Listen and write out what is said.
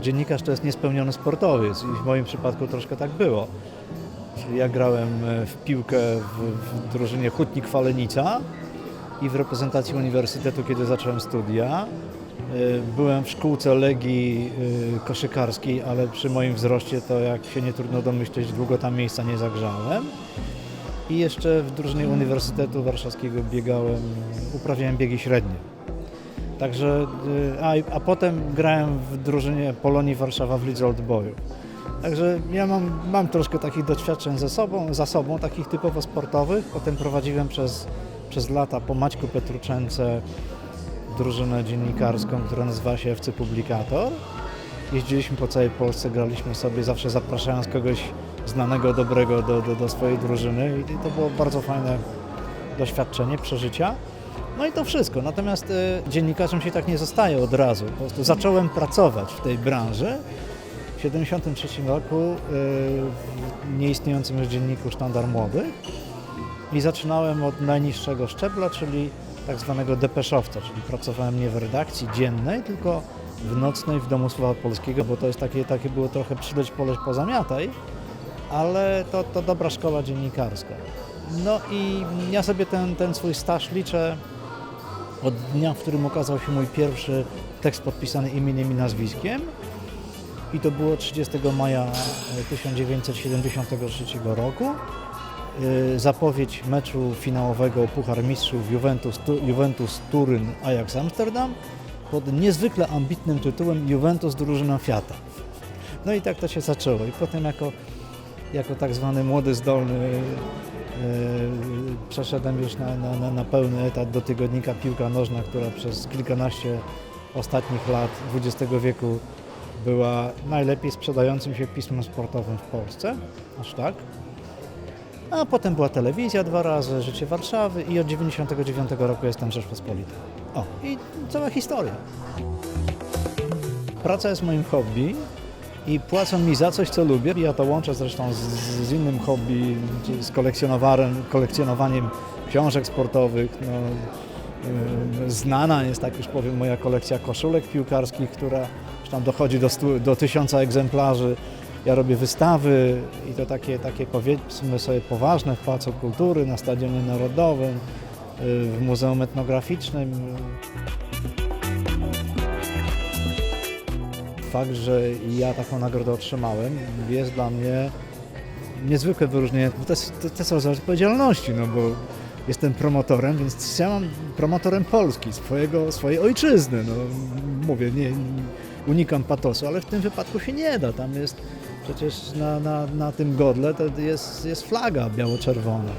Dziennikarz to jest niespełniony sportowiec i w moim przypadku troszkę tak było. Czyli ja grałem e, w piłkę w, w drużynie Hutnik Falenica i w reprezentacji uniwersytetu, kiedy zacząłem studia. E, Byłem w szkółce Legii e, koszykarskiej, ale przy moim wzroście to jak się nie trudno domyśleć, długo tam miejsca nie zagrzałem. I jeszcze w drużynie Uniwersytetu Warszawskiego biegałem, uprawiałem biegi średnie. Także, y, a, a potem grałem w drużynie Polonii Warszawa w lidze Old Boyu. Także ja mam, mam troszkę takich doświadczeń ze sobą, za sobą, takich typowo sportowych. Potem prowadziłem przez, przez lata po Maćku Petruczence drużynę dziennikarską, która nazywa się FC Publikator. Jeździliśmy po całej Polsce, graliśmy sobie, zawsze zapraszając kogoś znanego, dobrego do, do, do swojej drużyny i to było bardzo fajne doświadczenie, przeżycia. No i to wszystko. Natomiast e, dziennikarzem się tak nie zostaje od razu. Po prostu zacząłem pracować w tej branży w 1973 roku e, w nieistniejącym już dzienniku Sztandar Młodych i zaczynałem od najniższego szczebla, czyli tak zwanego depeszowca, czyli pracowałem nie w redakcji dziennej, tylko w nocnej w Domu Słowa Polskiego, bo to jest takie, takie było trochę przyleć poleć pozamiataj, ale to, to dobra szkoła dziennikarska. No i ja sobie ten, ten swój staż liczę od dnia, w którym ukazał się mój pierwszy tekst podpisany imieniem i nazwiskiem. I to było 30 maja e, 1973 roku. E, Zapowiedź meczu finałowego Puchar Mistrzów Juventus, Tu- Juventus Turyn Ajax Amsterdam pod niezwykle ambitnym tytułem Juventus drużyna Fiata. No i tak to się zaczęło. I potem jako, jako tak zwany młody, zdolny Yy, Przeszedłem już na, na, na pełny etat do tygodnika Piłka Nożna, która przez kilkanaście ostatnich lat XX wieku była najlepiej sprzedającym się pismem sportowym w Polsce, aż tak. A potem była telewizja dwa razy, Życie Warszawy i od 99 roku jestem Rzeczpospolita. O, i cała historia. Praca jest moim hobby i płacą mi za coś, co lubię. Ja to łączę zresztą z, z innym hobby, z kolekcjonowaniem, książek sportowych. No, yy, znana jest, tak już powiem, moja kolekcja koszulek piłkarskich, która tam dochodzi do, stu, do tysiąca egzemplarzy. Ja robię wystawy i to takie, takie powiedzmy sobie poważne w Pałacu Kultury, na Stadionie Narodowym, yy, w Muzeum Etnograficznym. fakt, że ja taką nagrodę otrzymałem, jest dla mnie niezwykłe wyróżnienie. To jest, to, to jest rodzaj odpowiedzialności, no bo jestem promotorem, więc ja mam promotorem Polski, swojego, swojej ojczyzny. No, mówię, nie, unikam patosu, ale w tym wypadku się nie da. Tam jest przecież na, na, na tym godle to jest, jest flaga biało-czerwona.